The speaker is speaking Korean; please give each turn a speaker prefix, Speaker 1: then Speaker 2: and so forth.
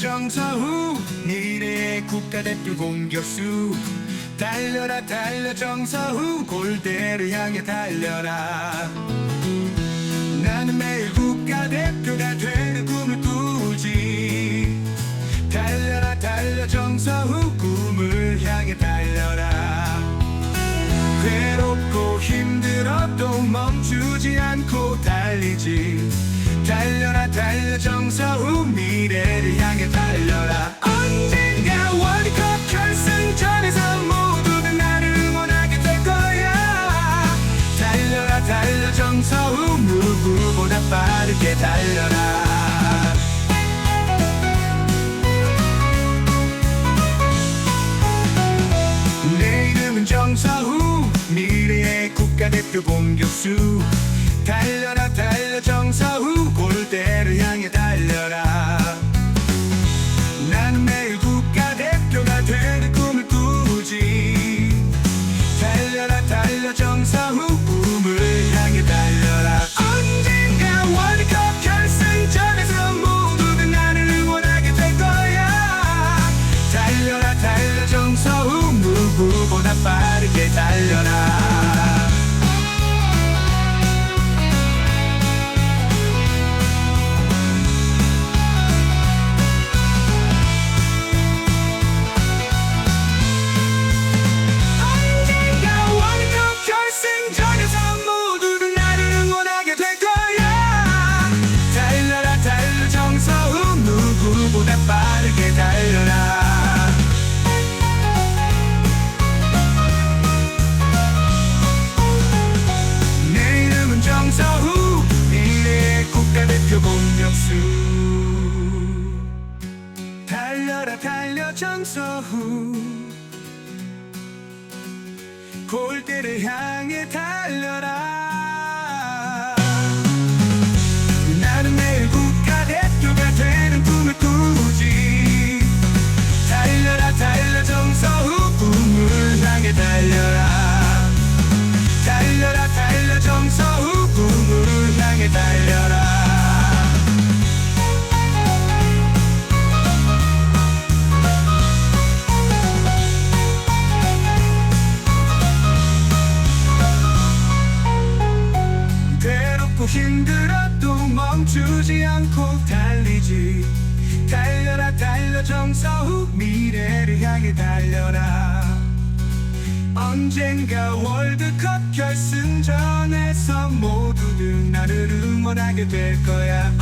Speaker 1: 정서후 미래의 국가대표 공격수. 달려라 달려 정서후 골대를 향해 달려라. 나는 매일 국가대표가 되는 꿈을 꾸지. 달려라 달려 정서후 꿈을 향해 달려라. 괴롭고 힘들어도 멈추지 않고 달리지. 달려라 달려 정서후 미 래를 향해 달려라. 언젠가 월드컵 결승전에서 모두들 나를 응원하게 될 거야. 달려라 달려 정서후 누구보다 빠르게 달려라. 내 이름은 정서후 미래의 국가대표 공격수. 달려라 달려 정서후 골대를 향해 달려라 달려 정서후 골대를 향해 달려라 괴롭고 힘들어도 멈추지 않고 달리지. 달려라 달려 정서후 미래를 향해 달려라. 언젠가 월드컵 결승전에서 모두들 나를 응원하게 될 거야